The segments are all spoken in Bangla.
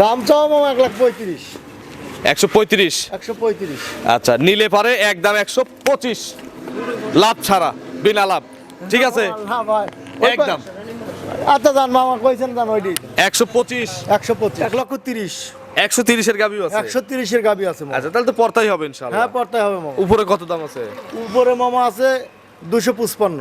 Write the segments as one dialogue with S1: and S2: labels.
S1: দাম চাও মামা এক লাখ পঁয়ত্রিশ।
S2: একশো পঁয়ত্রিশ?
S1: একশো পঁয়ত্রিশ।
S2: আচ্ছা নিলে পারে একদম একশো পঁচিশ। লাভ ছাড়া বিনা লাভ। ঠিক আছে? একদম।
S1: আচ্ছা জান মামা কইছেন জান ওইটি
S2: একশো পঁচিশ।
S1: একশো পঁচিশ। এক লক্ষ তিরিশ।
S2: একশো তিরিশের গাভিও আছে?
S1: একশো তিরিশের গাবি আছে
S2: আচ্ছা তাহলে তো পড়তাই হবে ইনশাল্লাহ
S1: হ্যাঁ পড়তে হবে মামা।
S2: উপরে কত দাম আছে?
S1: উপরে মামা আছে দুশো পঁচপান্ন।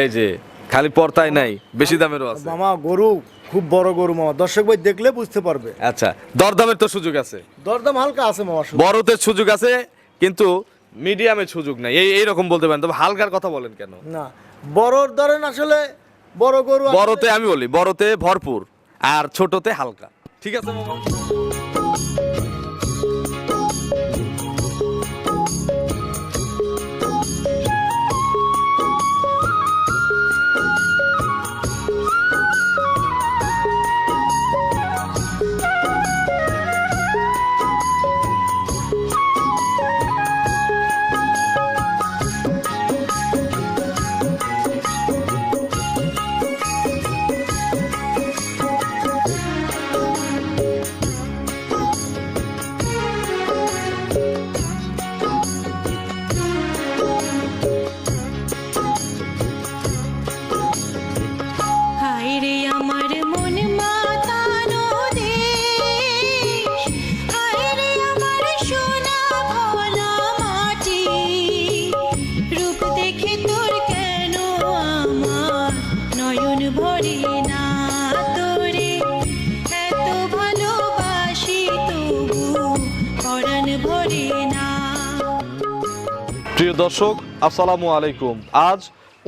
S2: এই যে খালি পর্তায় নাই বেশি দামেরও আছে।
S1: মামা গরু খুব বড় গরু মামা। দর্শক ভাই দেখলে বুঝতে পারবে।
S2: আচ্ছা দরদামের তো সুযোগ আছে।
S1: দরদাম হালকা আছে মামা শুধু।
S2: বড়তের সুযোগ আছে কিন্তু মিডিয়ামের সুযোগ নাই। এই এইরকম বলতে পারেন তবে হালকার কথা বলেন কেন?
S1: না বড়র ধরেন আসলে বড় গরু
S2: বড়তে আমি বলি বড়তে ভরপুর আর ছোটতে হালকা। ঠিক আছে মামা? প্রিয় দর্শক, আসসালামু আলাইকুম। আজ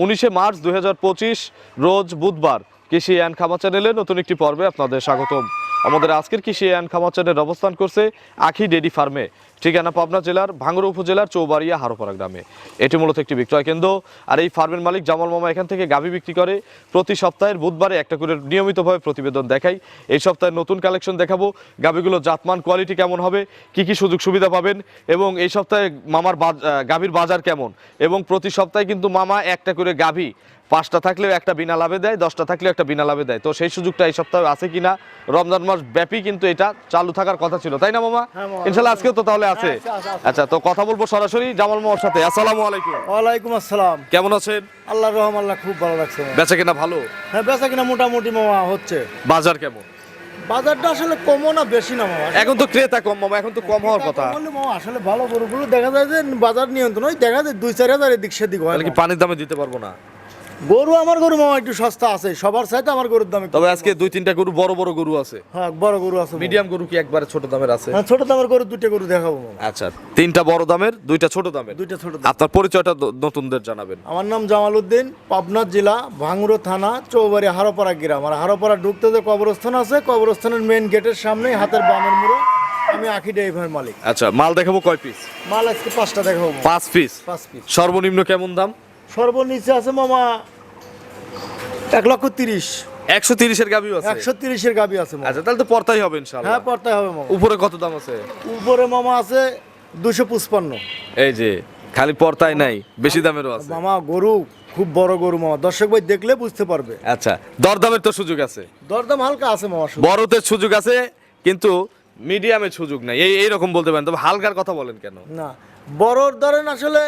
S2: উনিশে মার্চ দুই হাজার পঁচিশ, রোজ বুধবার কৃষি অ্যান্ড খামা চ্যানেলে নতুন একটি পর্বে আপনাদের স্বাগতম। আমাদের আজকের কৃষি অ্যান্ড খামা চ্যানেল অবস্থান করছে আখি ডেডি ফার্মে। ঠিকানা পাবনা জেলার ভাঙ্গুড়া উপজেলার চৌবাড়িয়া হারোপাড়া গ্রামে। এটি মূলত একটি বিক্রয় কেন্দ্র। আর এই ফার্মের মালিক জামাল মামা এখান থেকে গাভী বিক্রি করে। প্রতি সপ্তাহের বুধবারে একটা করে নিয়মিতভাবে প্রতিবেদন দেখাই। এই সপ্তাহে নতুন কালেকশন দেখাবো। গাভীগুলো জাতমান, কোয়ালিটি কেমন হবে? কি কি সুযোগ সুবিধা পাবেন? এবং এই সপ্তাহে মামার গাভীর বাজার কেমন? এবং প্রতি সপ্তাহে কিন্তু মামা একটা করে গাভী পাঁচটা থাকলেও একটা বিনা লাভে দেয় দশটা থাকলেও একটা বিনা লাভে দেয়। তো সেই সুযোগটা এই সপ্তাহে আছে কিনা রমজান মাস ব্যাপী কিন্তু এটা চালু থাকার কথা ছিল। তাই না মামা?
S1: হ্যাঁ,
S2: ইনশাল্লাহ আজকেও তো তাহলে আছে।
S1: হ্যাঁ, আছে।
S2: আচ্ছা তো কথা বলব সরাসরি জামাল মামার সাথে। আসসালামু আলাইকুম।
S1: ওয়ালাইকুম আসসালাম।
S2: কেমন আছেন?
S1: আল্লাহ রহম আল্লাহ খুব ভালো লাগছে।
S2: বেচা কেনা ভালো?
S1: হ্যাঁ বেচা কিনা মোটামুটি মামা হচ্ছে।
S2: বাজার কেমন?
S1: বাজারটা আসলে কমও না বেশি না মামা।
S2: এখন তো ক্রেতা কম মামা এখন তো কম হওয়ার কথা।
S1: আসলে ভালো গরুগুলো দেখা যায় যে বাজার নিয়ন্ত্রণ ওই দেখা যায় দুই চার হাজার এদিক সেদিক হয়
S2: কি পানির দামে দিতে পারব না?
S1: গরু আমার গরু মামা একটু সস্তা আছে সবার চাইতে আমার গরুর দাম
S2: তবে আজকে দুই তিনটা গরু বড় বড় গরু আছে।
S1: হ্যাঁ বড় গরু আছে
S2: মিডিয়াম গরু কি একবারে ছোট দামের আছে?
S1: হ্যাঁ ছোট দামের গরু দুটো গরু দেখাবো
S2: আচ্ছা তিনটা বড় দামের দুইটা ছোট দামের?
S1: দুইটা ছোট
S2: আপনার পরিচয়টা নতুনদের জানাবেন।
S1: আমার নাম জামাল উদ্দিন পাবনা জেলা ভাঙ্গুরো থানা চৌবাড়ি হারোপাড়া গ্রাম। আর হারোপাড়া ঢুকতে যে কবরস্থান আছে কবরস্থানের মেইন গেটের সামনেই হাতের বামের মুড়ো আমি আখি ড্রাইভার মালিক।
S2: আচ্ছা মাল দেখাবো কয় পিস
S1: মাল আজকে পাঁচটা দেখাবো
S2: পাঁচ পিস
S1: পাঁচ পিস
S2: সর্বনিম্ন কেমন দাম?
S1: সর্বনিচে আছে মামা এক লক্ষ তিরিশ।
S2: একশো তিরিশের গাভিও আছে?
S1: একশো তিরিশের গাবি আছে মামা।
S2: আচ্ছা তাহলে তো পর্তাই হবে ইনশাল্লাহ
S1: হ্যাঁ পড়তে হবে মামা।
S2: উপরে কত দাম আছে?
S1: উপরে মামা আছে দুশো পঁচপান্ন।
S2: এই যে খালি পর্তায় নাই বেশি দামেরও আছে।
S1: মামা গরু খুব বড় গরু মামা। দর্শক ভাই দেখলে বুঝতে পারবে।
S2: আচ্ছা দরদামের তো সুযোগ আছে।
S1: দরদাম হালকা আছে মামা শুধু।
S2: বড়তের সুযোগ আছে কিন্তু মিডিয়ামের সুযোগ নাই। এই এইরকম বলতে পারেন তবে হালকার কথা বলেন কেন?
S1: না বড়র ধরেন আসলে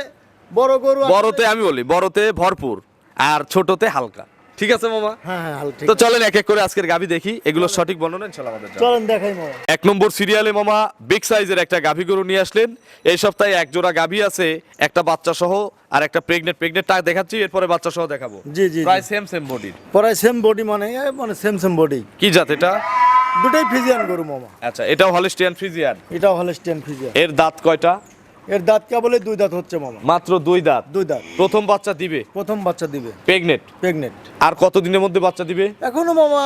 S1: বড় গরু
S2: বড়তে আমি বলি বড়তে ভরপুর আর ছোটতে হালকা। ঠিক আছে মামা?
S1: হ্যাঁ হ্যাঁ
S2: তো চলেন এক এক করে আজকের গাভি দেখি। এগুলো সঠিক বর্ণনা ইনশাল্লাহ আমাদের
S1: চলেন দেখাই মামা।
S2: এক নম্বর সিরিয়ালে মামা বিগ সাইজের একটা গাভী গরু নিয়ে আসলেন। এই সপ্তাহে এক জোড়া গাভী আছে একটা বাচ্চা সহ আর একটা প্রেগনেন্ট প্রেগনেন্ট তা দেখাচ্ছি এরপরে বাচ্চা সহ দেখাবো।
S1: জি, জি।
S2: প্রায় সেম সেম বডির
S1: পরায় সেম বডি মানে মানে সেম সেম বডি
S2: কি জাত এটা?
S1: দুটাই ফিজিয়ান গরু মামা।
S2: আচ্ছা এটাও হলিস্টিয়ান ফ্রিজিয়ান
S1: এটাও হলে স্টেন ফিজিয়ান
S2: এর দাঁত কয়টা?
S1: এর দাঁত কেবলে দুই দাঁত হচ্ছে মামা।
S2: মাত্র দুই দাঁত।
S1: দুই দাঁত।
S2: প্রথম বাচ্চা দিবে?
S1: প্রথম বাচ্চা দিবে।
S2: প্রেগনেন্ট
S1: প্রেগনেন্ট
S2: আর কত দিনের মধ্যে বাচ্চা দিবে?
S1: এখনও মামা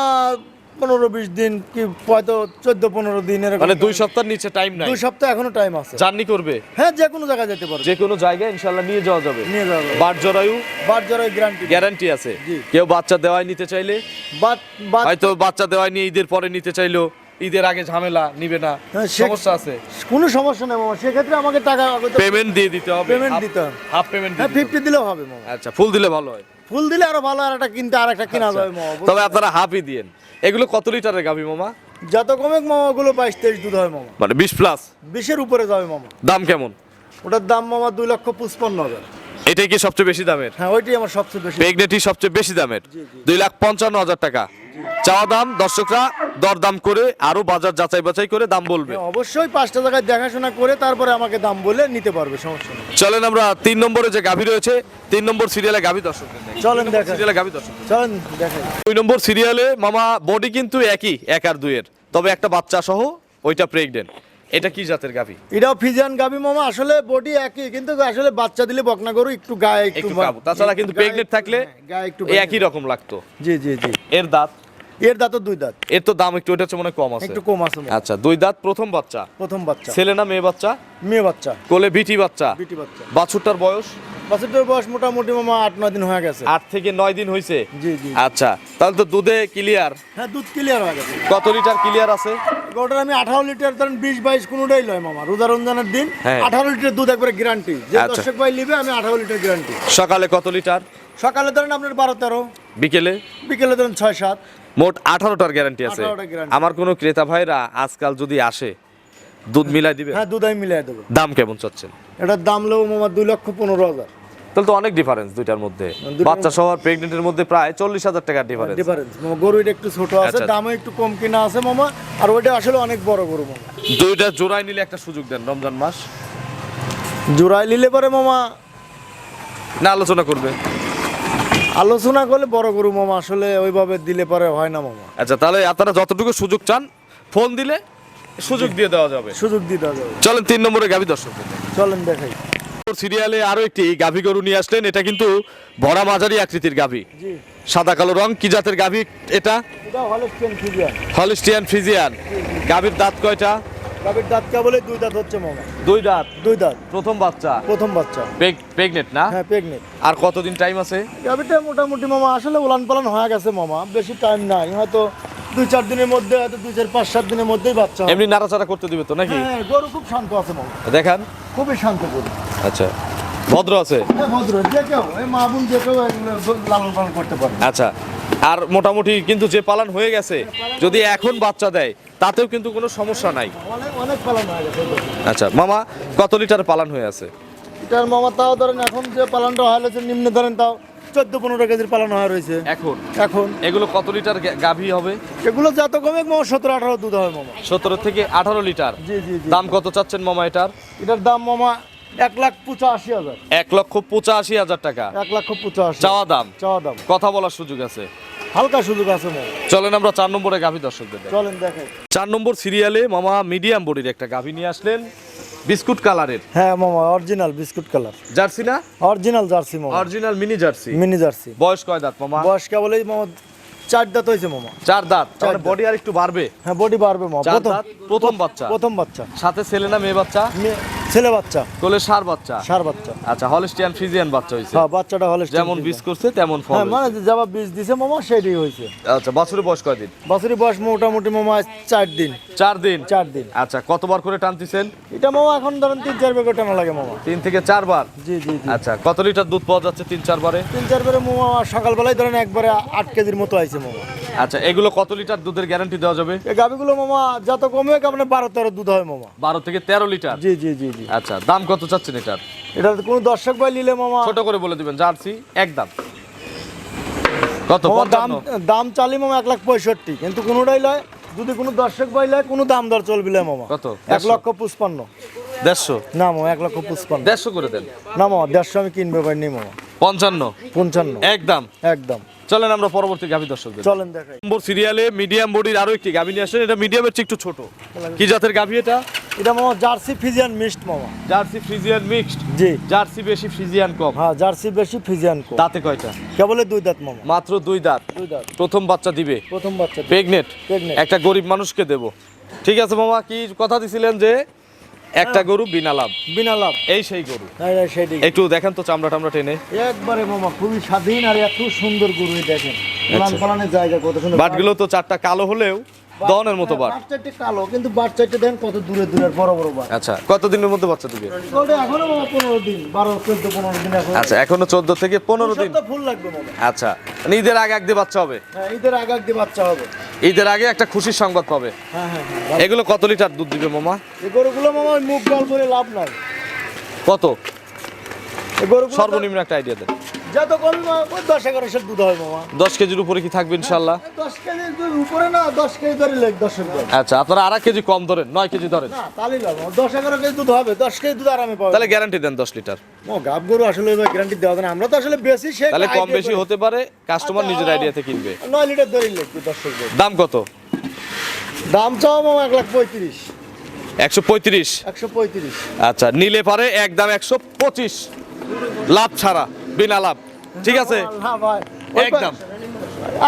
S1: পনেরো বিশ দিন কি হয়তো চোদ্দ পনেরো দিন এরকম
S2: মানে দুই সপ্তাহের নিচে টাইম নাই?
S1: দুই সপ্তাহ এখনও টাইম আছে।
S2: জার্নি করবে?
S1: হ্যাঁ যে কোনো জায়গায় যেতে পারবে।
S2: যে কোনো জায়গায় ইনশাল্লাহ নিয়ে যাওয়া যাবে।
S1: নিয়ে যাওয়া যাবে।
S2: বাট জরায়ু
S1: বার জরাই গ্যারান্টি
S2: গ্যারান্টি আছে কেউ বাচ্চা দেওয়ায় নিতে চাইলে?
S1: বাট বাট
S2: হয়তো বাচ্চা দেওয়ায় নিয়ে ঈদের পরে নিতে চাইলো ঈদের আগে ঝামেলা নিবে না সমস্যা আছে।
S1: কোনো সমস্যা নেই মামা সেক্ষেত্রে আমাকে টাকা
S2: পেমেন্ট দিয়ে দিতে হবে।
S1: পেমেন্ট দিতে হবে।
S2: হাফ পেমেন্ট
S1: হ্যাঁ ফিফটি দিলেও হবে মামা।
S2: আচ্ছা ফুল দিলে ভালো হয়।
S1: ফুল দিলে আরও ভালো আর একটা কিনতে আর একটা কিনা যাবে মামা
S2: তবে আপনারা হাফই দিয়েন। এগুলো কত লিটারের গাভী মামা?
S1: যত কমে মামা ওগুলো বাইশ তেইশ দুধ হয় মামা।
S2: মানে বিশ প্লাস
S1: বিশের উপরে যাবে মামা।
S2: দাম কেমন?
S1: ওটার দাম মামা দুই লক্ষ পঁচপান্ন হাজার।
S2: এটাই কি সবচেয়ে বেশি দামের?
S1: হ্যাঁ ওইটাই আমার সবচেয়ে বেশি
S2: প্রেগনেটি সবচেয়ে বেশি দামের। দুই লাখ পঞ্চান্ন হাজার টাকা। চাওয়া দাম দর্শকরা দর দাম করে আরও বাজার যাচাই বাছাই করে দাম বলবে।
S1: হ্যাঁ, অবশ্যই পাঁচটা জায়গায় দেখাশোনা করে তারপরে আমাকে দাম বলে নিতে পারবে সমস্যা নেই।
S2: চলেন আমরা তিন নম্বরে যে গাভী রয়েছে তিন নম্বর সিরিয়ালে গাভী দর্শক
S1: চলেন দেখা
S2: সিরিয়ালে গাভী দর্শক
S1: চলেন দেখাই।
S2: দুই নম্বর সিরিয়ালে মামা বডি কিন্তু একই এক আর দুইয়ের। তবে একটা বাচ্চা সহ ওইটা প্রেগনেন্ট এটা কি জাতের গাভী?
S1: এটাও ফিজিয়ান গাবি মামা আসলে বডি একই কিন্তু আসলে বাচ্চা দিলে বকনা গরু একটু গায়ে একটু
S2: তাছাড়া কিন্তু প্রেগনেন্ট থাকলে
S1: হ্যাঁ, গায়ে একটু
S2: একই রকম লাগতো।
S1: জি জি জি।
S2: এর দাঁত?
S1: এর দাঁত দুই দাঁত।
S2: এর তো দাম একটু এটা মনে কম আছে।
S1: একটু কম আছে
S2: আচ্ছা দুই দাঁত প্রথম বাচ্চা।
S1: প্রথম বাচ্চা।
S2: ছেলে না মেয়ে বাচ্চা?
S1: মেয়ে বাচ্চা।
S2: কোলে বিটি বাচ্চা।
S1: বিটি বাচ্চা।
S2: বাছুরটার বয়স?
S1: বাচ্চাটার বয়স মোটামুটি মামা আট নয় দিন হয়ে গেছে।
S2: আট থেকে নয় দিন হয়েছে
S1: জি জি।
S2: আচ্ছা তাহলে তো দুধে ক্লিয়ার
S1: হ্যাঁ দুধ ক্লিয়ার হয়ে গেছে।
S2: কত লিটার ক্লিয়ার আছে?
S1: গরুটার আমি আঠারো লিটার ধরেন বিশ বাইশ কোনোটাই লয় মামা রোজা রমজানের দিন।
S2: হ্যাঁ।
S1: আঠারো লিটার দুধ একবারে গ্যারান্টি যে
S2: আচ্ছা।
S1: দর্শক ভাই নিবে আমি আঠারো লিটার গ্যারান্টি
S2: সকালে কত লিটার?
S1: সকালে ধরেন আপনার বারো তেরো।
S2: বিকেলে?
S1: বিকেলে ধরেন ছয় সাত।
S2: মোট আঠারোটার গ্যারান্টি আছে।
S1: 18টার
S2: আমার কোনো ক্রেতা ভাইরা আজকাল যদি আসে দুধ মিলাই দিবে?
S1: হ্যাঁ দুধ আমি মিলাই দেবো।
S2: দাম কেমন চাচ্ছেন?
S1: এটার দাম নেব মামা দুই লক্ষ পনেরো হাজার।
S2: তাহলে তো অনেক ডিফারেন্স দুইটার মধ্যে। বাচ্চা সহ প্রেগনেন্টের মধ্যে প্রায় চল্লিশ হাজার টাকার ডিফারেন্স
S1: ডিফারেন্স মামা গরু এটা একটু ছোট আছে
S2: আচ্ছা।
S1: দামও একটু কম কিনা আছে মামা আর ওইটা আসলে অনেক বড় গরু মামা।
S2: দুইটা জোড়ায় নিলে একটা সুযোগ দেন রমজান মাস।
S1: জোড়ায় নিলে পরে মামা
S2: না আলোচনা করবে।
S1: আলোচনা করলে বড় গরু মামা আসলে ওইভাবে দিলে পরে হয় না মামা।
S2: আচ্ছা তাহলে আপনারা যতটুকু সুযোগ চান ফোন দিলে সুযোগ দিয়ে দেওয়া যাবে।
S1: সুযোগ দিয়ে দেওয়া যাবে।
S2: চলেন তিন নম্বরে গাভী দর্শক
S1: চলেন দেখাই।
S2: সিরিয়ালে আরও একটি গাভী গরু নিয়ে আসলেন। এটা কিন্তু ভরা মাঝারি আকৃতির গাভী। সাদা কালো রং কি জাতের গাভী এটা?
S1: ফিজিয়ান
S2: হলিস্টিয়ান ফ্রিজিয়ান গাভীর দাঁত কয়টা?
S1: গাভীর দাঁত কেবলে দুই দাঁত হচ্ছে মামা।
S2: দুই দাঁত?
S1: দুই দাঁত।
S2: প্রথম বাচ্চা?
S1: প্রথম বাচ্চা।
S2: প্রেগনেন্ট না?
S1: হ্যাঁ প্রেগনেন্ট
S2: আর কতদিন টাইম আছে?
S1: গাভীটা মোটামুটি মামা আসলে উলান পালান হয়ে গেছে মামা। বেশি টাইম নাই। হয়তো দুই চার দিনের মধ্যে হয়তো দুই চার পাঁচ সাত দিনের মধ্যেই বাচ্চা
S2: এমনি নাড়াচাড়া করতে দিবে তো নাকি?
S1: হ্যাঁ গরু খুব শান্ত আছে মামা
S2: দেখান।
S1: খুবই শান্ত গরু।
S2: আচ্ছা। ভদ্র আছে?
S1: হ্যাঁ, ভদ্র। যে কেউ এই মা বোন যে কেউ লালন পালন করতে পারে।
S2: আচ্ছা। আর মোটামুটি কিন্তু যে পালন হয়ে গেছে যদি এখন বাচ্চা দেয় তাতেও কিন্তু কোনো সমস্যা নাই।
S1: অনেক অনেক পালন হয়ে গেছে
S2: আচ্ছা মামা কত লিটার পালন হয়ে আছে?
S1: এটার মামা তাও ধরেন এখন যে পালনটা হয় নিম্নে ধরেন তাও চোদ্দ পনেরো কেজির পালন হয়ে রয়েছে।
S2: এখন?
S1: এখন।
S2: এগুলো কত লিটার গাভী হবে?
S1: এগুলো যত কমে মামা সতেরো আঠারো দুধ হয় মামা।
S2: সতেরো থেকে আঠারো লিটার?
S1: জি জি
S2: দাম কত চাচ্ছেন মামা এটার?
S1: এটার দাম মামা এক লাখ পঁচাশি হাজার।
S2: এক লক্ষ পঁচাশি হাজার টাকা।
S1: এক লক্ষ পঁচাশি।
S2: চাওয়া দাম?
S1: চাওয়া দাম।
S2: কথা বলার সুযোগ আছে?
S1: হালকা সুযোগ আছে
S2: চলেন আমরা চার নম্বরে গাভী দর্শকদের
S1: চলেন দেখাই।
S2: চার নম্বর সিরিয়ালে মামা মিডিয়াম বডির একটা গাভী নিয়ে আসলেন। বিস্কুট কালারের?
S1: হ্যাঁ মামা অরিজিনাল বিস্কুট কালার।
S2: জার্সি না?
S1: অরিজিনাল জার্সি মামা।
S2: Original mini Jersey.
S1: Mini Jersey.
S2: বয়স কয় দাঁত মামা?
S1: বয়স কেবলই মামা চার দাঁত হয়েছে মামা।
S2: চার দাঁত?
S1: চার দাঁত।
S2: বডি আর একটু বাড়বে?
S1: হ্যাঁ বডি বাড়বে মামা।
S2: চার
S1: প্রথম
S2: দাঁত? প্রথম বাচ্চা?
S1: প্রথম বাচ্চা।
S2: সাথে ছেলে না মেয়ে বাচ্চা?
S1: ছেলে বাচ্চা।
S2: কোলে সার বাচ্চা?
S1: সার বাচ্চা।
S2: আচ্ছা হলিস্টিয়ান ফ্রিজিয়ান বাচ্চা হয়েছে।
S1: হ্যাঁ বাচ্চাটা হলে
S2: যেমন বীজ করছে তেমন ফল
S1: হ্যাঁ মানে যাবা বীজ দিছে মামা সেটাই হয়েছে।
S2: আচ্ছা বছরের বয়স কয়দিন?
S1: বাছুরি বয়স মোটামুটি মামা চার দিন।
S2: চার দিন?
S1: চার দিন।
S2: আচ্ছা কতবার করে টানতেছেন?
S1: এটা মামা এখন ধরেন তিন চার বেগে টানা লাগে মামা।
S2: তিন থেকে চারবার?
S1: জি জি জি।
S2: আচ্ছা কত লিটার দুধ পাওয়া যাচ্ছে তিন চারবারে?
S1: তিন চার বেড়ে মামা সকালবেলায় ধরেন একবারে আট কেজির মতো আইছে। মামা।
S2: আচ্ছা এগুলো কত লিটার দুধের গ্যারান্টি দেওয়া যাবে?
S1: এই গাভিগুলো মামা যত কমে আপনার বারো তেরো দুধ হয় মামা।
S2: বারো থেকে তেরো লিটার?
S1: জি জি জি জি।
S2: আচ্ছা দাম কত চাচ্ছেন এটার?
S1: এটা কোনো দর্শক ভাই নিলে মামা।
S2: ছোট করে বলে দিবেন জার্সি একদম কত
S1: মামা দাম
S2: পঞ্চান্ন?
S1: দাম চালি মামা এক লাখ পঁয়ষট্টি কিন্তু কোনোটাই লয় যদি কোনো দর্শক ভাই লয় কোনো দাম দর চলবি না মামা।
S2: কত?
S1: এক
S2: দেড়শো?
S1: লক্ষ পুষ্পান্ন
S2: দেড়শো?
S1: না মামা এক লক্ষ পুষ্পান্ন
S2: দেড়শো করে দেন।
S1: না মামা দেড়শো আমি কিনবে পারি নি মামা
S2: পঞ্চান্ন।
S1: পঞ্চান্ন
S2: একদম
S1: একদম
S2: চলেন আমরা পরবর্তী গাভী দর্শকদের
S1: চলেন দেখাই।
S2: নম্বর সিরিয়ালে মিডিয়াম বডির আরও একটি গাভী নিয়ে আসেন। এটা মিডিয়ামের চেয়ে একটু ছোট। কি জাতের গাভী এটা?
S1: এটা মামা জার্সি ফিজিয়ান মিক্সড মামা।
S2: Jersey Friesian mixed?
S1: জি।
S2: জার্সি বেশি ফিজিয়ান কম
S1: হ্যাঁ জার্সি বেশি ফিজিয়ান কম
S2: দাঁতে কয়টা?
S1: কেবলে দুই দাঁত মামা।
S2: মাত্র দুই দাঁত।
S1: দুই দাঁত।
S2: প্রথম বাচ্চা দিবে।
S1: প্রথম বাচ্চা
S2: প্রেগনেট
S1: Pregnant।
S2: একটা গরিব মানুষকে দেব। ঠিক আছে মামা কি কথা দিছিলেন যে একটা গরু বিনা লাভ।
S1: বিনা লাভ।
S2: এই সেই গরু।
S1: সেটাই
S2: একটু দেখেন তো চামড়া টামড়া টেনে।
S1: একবারে মামা খুবই স্বাধীন আর এত সুন্দর গরু দেখেন। জায়গা কত সুন্দর।
S2: বাটগুলো তো চারটা কালো হলেও দহনের মতো বাট
S1: চারটে কালো কিন্তু বাট চারটে দেখেন কত দূরে দূরে বড় বড় বাট
S2: আচ্ছা কত দিনের মধ্যে বাচ্চা দিবে?
S1: এখনও পনেরো দিন বারো চোদ্দ পনেরো দিন এখন।
S2: আচ্ছা এখনও চোদ্দ থেকে পনেরো দিন।
S1: ফুল লাগবে
S2: আচ্ছা মানে ঈদের আগে এক দিয়ে বাচ্চা হবে?
S1: হ্যাঁ ঈদের আগে আগে বাচ্চা হবে।
S2: ঈদের আগে একটা খুশির সংবাদ পাবে।
S1: হ্যাঁ হ্যাঁ হ্যাঁ
S2: এগুলো কত লিটার দুধ দিবে মামা?
S1: এই গরুগুলো মামা মুখ গাল করে লাভ নাই।
S2: কত? সর্বনিম্ন একটা আইডিয়া দেন।
S1: যত মামা দশ এগারো সের দুধ হয় মামা।
S2: দশ কেজির উপরে কি থাকবে ইনশাল্লাহ
S1: দশ কেজি দুধ উপরে না দশ কেজি ধরে লেগ দুধ
S2: আচ্ছা আপনারা আর এক কেজি কম ধরেন নয় কেজি ধরেন।
S1: না তাহলেই দশ এগারো কেজি দুধ হবে দশ কেজি দুধ আরামে পাবে
S2: তাহলে গ্যারান্টি দেন দশ লিটার।
S1: ও গাব গরু আসলে গ্যারান্টি দেওয়া না। আমরা তো আসলে বেশি সে
S2: তাহলে কম বেশি হতে পারে কাস্টমার নিজের আইডিয়াতে কিনবে।
S1: নয় লিটার ধরে লেগবে দর্শক
S2: দাম কত?
S1: দাম চাও মামা এক লাখ পঁয়ত্রিশ।
S2: একশো পঁয়ত্রিশ।
S1: একশো পঁয়ত্রিশ।
S2: আচ্ছা নিলে পারে একদম একশো পঁচিশ। লাভ ছাড়া বিনা লাভ। ঠিক আছে? একদম।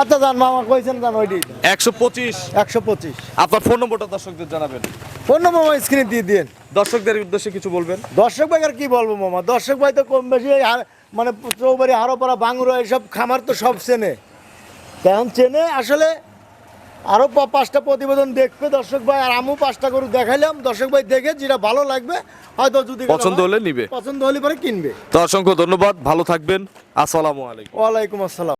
S1: আচ্ছা জান মামা কইছেন জান ওইটি
S2: একশো পঁচিশ।
S1: একশো পঁচিশ।
S2: আপনার ফোন নম্বরটা দর্শকদের জানাবেন।
S1: ফোন নম্বর মামা স্ক্রিনে দিয়ে দিন
S2: দর্শকদের উদ্দেশ্যে কিছু বলবেন।
S1: দর্শক ভাই আর কি বলব মামা? দর্শক ভাই তো কম বেশি মানে চৌবাড়ি হারোপাড়া বাংরো এইসব খামার তো সব চেনে। তেমন চেনে আসলে আরও পাঁচটা প্রতিবেদন দেখবে দর্শক ভাই আর আমিও পাঁচটা গরু দেখাইলাম। দর্শক ভাই দেখে যেটা ভালো লাগবে হয়তো যদি
S2: পছন্দ হলে নিবে।
S1: পছন্দ হলে পরে কিনবে।
S2: তো অসংখ্য ধন্যবাদ ভালো থাকবেন। আসসালামু আলাইকুম।
S1: ওয়ালাইকুম আসসালাম।